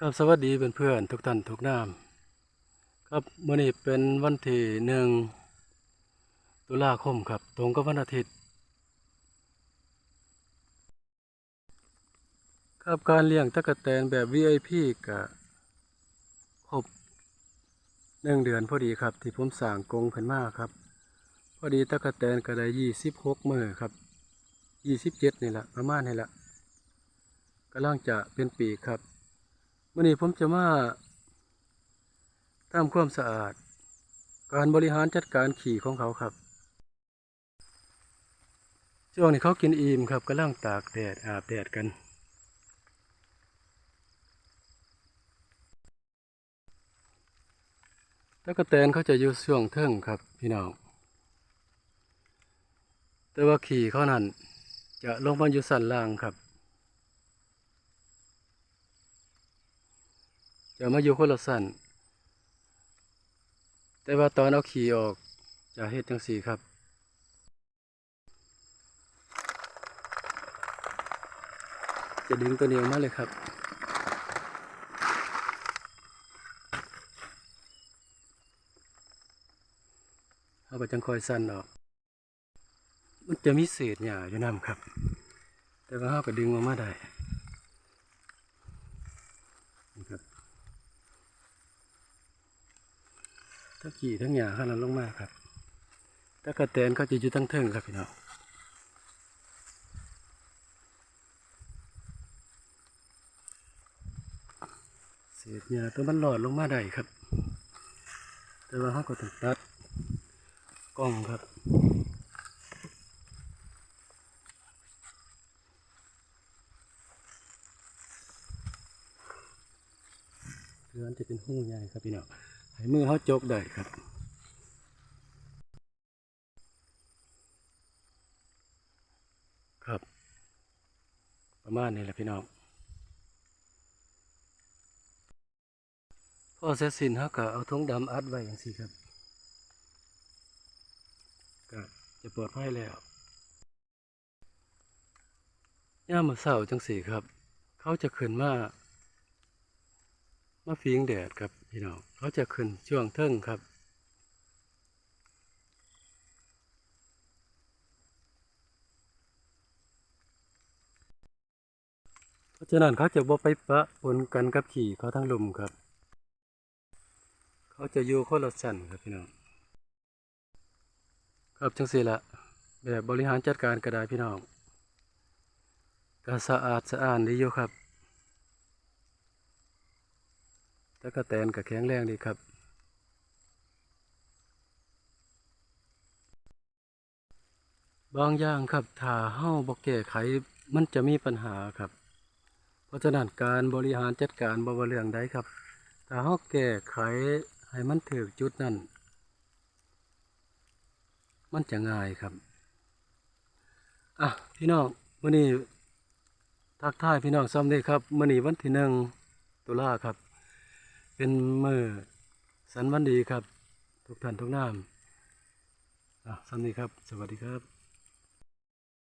ครับสวัสดีเพื่อนๆทุกท่านทุกนามครับมื้อนี้เป็นวันที่หนึ่งตุลาคมครับ ตรงกับวันอาทิตย์ ครับการเลี้ยงตะกะแตนแบบ VIP ก็ครบหนึ่งเดือนพอดีครับ ที่ผมสั่งกรงขึ้นมาครับ พอดีตะกะแตนก็ได้ยี่สิบหกมือครับยี่สิบเจ็ดนี่แหละประมาณนี่แหละกำลังจะเป็นปีครับ วันนี้ผมจะมาทำความสะอาด การบริหารจัดการขี่ของเขาครับ ช่วงนี้เขากินอิ่มครับกำลังตากแดดอาบแดดกันตะกะแตนเขาจะอยู่ช่วงเทิงครับพี่น้อง แต่ว่าขี่เขานั่นจะลงมาอยู่สันล่างครับ จะมาอยู่คนละสั้นแต่ว่าตอนเอาขี่ออกจะเฮ็ดจังสี่ครับ จะดึงตัวเนี้ออกมาเลยครับเอาไปจังคอยสั้นออก มันจะมีเศษหญ้าอยู่น้ำครับ แต่ว่าเราก็ดึงออกมาได้นี่ครับ ทั้งขี่ทั้งหยาข้างนั้นลงมากครับตะกะแตนก็จะอยู่ทั้งเทิงครับพี่น้องเศษหญ้าตัวมันหลอดลงมาได้ครับ แต่ว่าเขาก็ต้องตัดกล้องครับเพื่อนจะเป็นหูใหญ่ครับพี่น้อง ให้มือเขาจกได้ครับครับ ประมาณนี้แหละพี่น้องพอเสร็จสิ้นเขาก็เอาถุงดำอัดไว้อย่างสี่ครับก็จะปลอดภัยแล้วย่ามมาเสาจังสี่ครับ เขาจะขึ้นมา มาฟิงแดดครับพี่น้องเขาจะขึ้นช่วงเทิงครับเพราะฉะนั้นเขาจะบ่ไปปะปนกันกับขี่เขาทั้งลุมครับ เขาจะอยู่คนละชั้นครับพี่น้องครับจังสีละแบบบริหารจัดการก็ได้พี่น้องก็สะอาดสะอ้านดีอยู่ครับ ตะกะแตนก็แข็งแรงดีครับ บางอย่างครับถ้าเฮาบ่แก้ไขมันจะมีปัญหาครับ เพราะฉะนั้นการบริหารจัดการบ่ว่าเรื่องใดครับถ้าเฮาแก้ไขให้มันถึกจุดนั้นมันจะง่ายครับ อะพี่น้องมื้อนี้ทักทายพี่น้องซ้ำนี้ครับมื้อนี้วันที่หนึ่งตุลาครับ เป็นมือสันวันดีครับ ทุกท่านทุกนามอะสำนี้ครับ สวัสดีครับ